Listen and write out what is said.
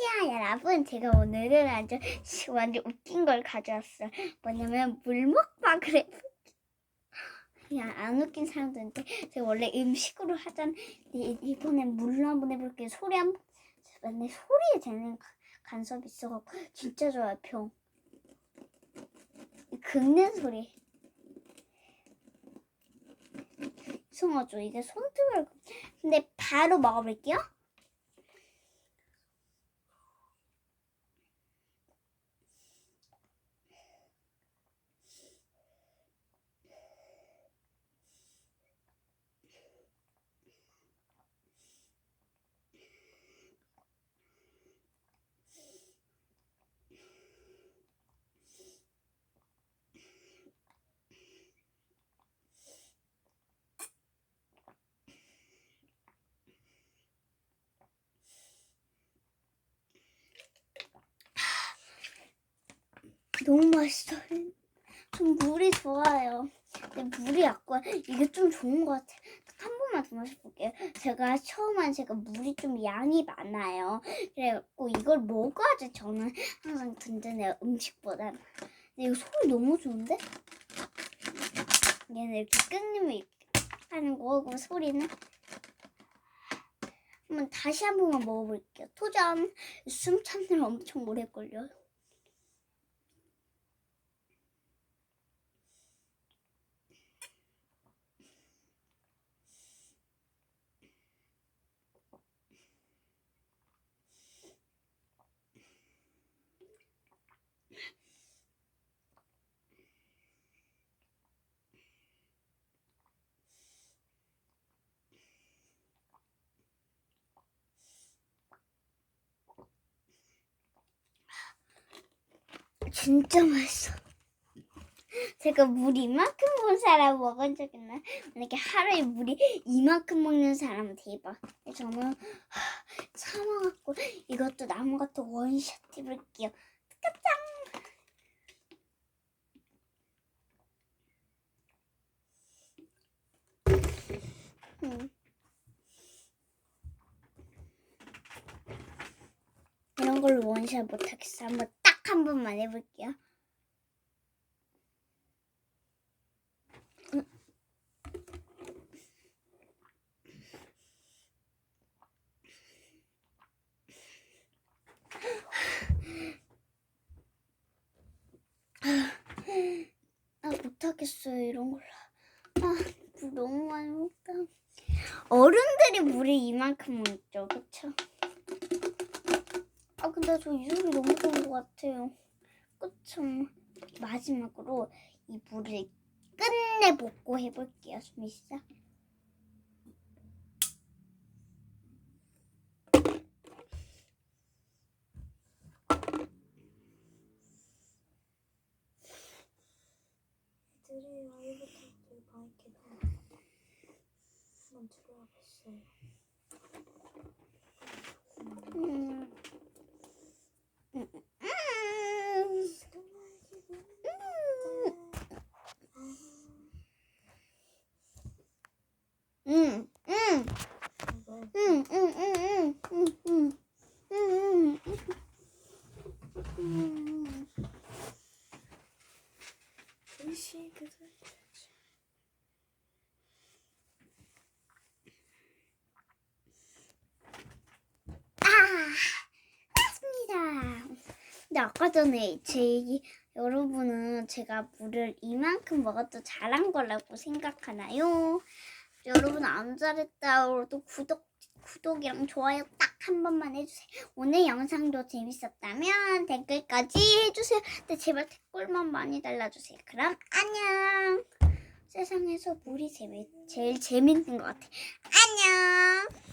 안녕하세요 여러분 제가 오늘은 아주 시- 완전 웃긴 걸 가져왔어요. 뭐냐면 물먹방을 해볼게요. 그냥 안 웃긴 사람들한테 제가 원래 음식으로 하던 이번엔 물로 한번 해볼게요. 소리 한번 맨날 소리에 되는 가- 간섭이 있어갖고 진짜 좋아요 평 긁는 소리. 이상하죠 이게 손톱을 근데 바로 먹어볼게요 너무 맛있어요. 좀 물이 좋아요. 근데 물이 약간 이게 좀 좋은 것 같아요. 한 번만 더 마셔볼게요. 제가 처음엔 제가 물이 좀 양이 많아요. 그래갖고 이걸 먹어야지 저는 항상 든든해요. 음식보다. 근데 이거 소리 너무 좋은데? 얘는 이렇게 끊임을 이렇게 하는 거고 소리는 한번 다시 한 번만 먹어볼게요. 도전! 숨 참느라 엄청 오래 걸려요. 진짜 맛있어. 제가 물 이만큼 본 사람 먹은 적 있나? 만약에 하루에 물이 이만큼 먹는 사람은 대박. 저는 하, 참아갖고 이것도 남은 것도 원샷 해볼게요. 깜짝! 음. 이런 걸로 원샷 못하겠어. 한번 딱 한 번만 해볼게요. 아 못하겠어요 이런 걸로. 아 물 너무 많이 먹다. 어른들이 물을 이만큼 먹죠, 그쵸? 아 근데 저 이 소리 너무 좋은 것 같아요. 그쵸? 마지막으로 이 물을 끝내 먹고 해볼게요, 수미 시작. 한번. 음. 응, 아까 전에 제 얘기 여러분은 제가 물을 이만큼 먹어도 잘한 거라고 생각하나요? 여러분 안 잘했다고 구독 구독이랑 좋아요 딱 한 번만 해주세요. 오늘 영상도 재밌었다면 댓글까지 해주세요. 근데 제발 댓글만 많이 달라주세요. 그럼 안녕. 세상에서 물이 재미, 제일 재밌는 것 같아. 안녕.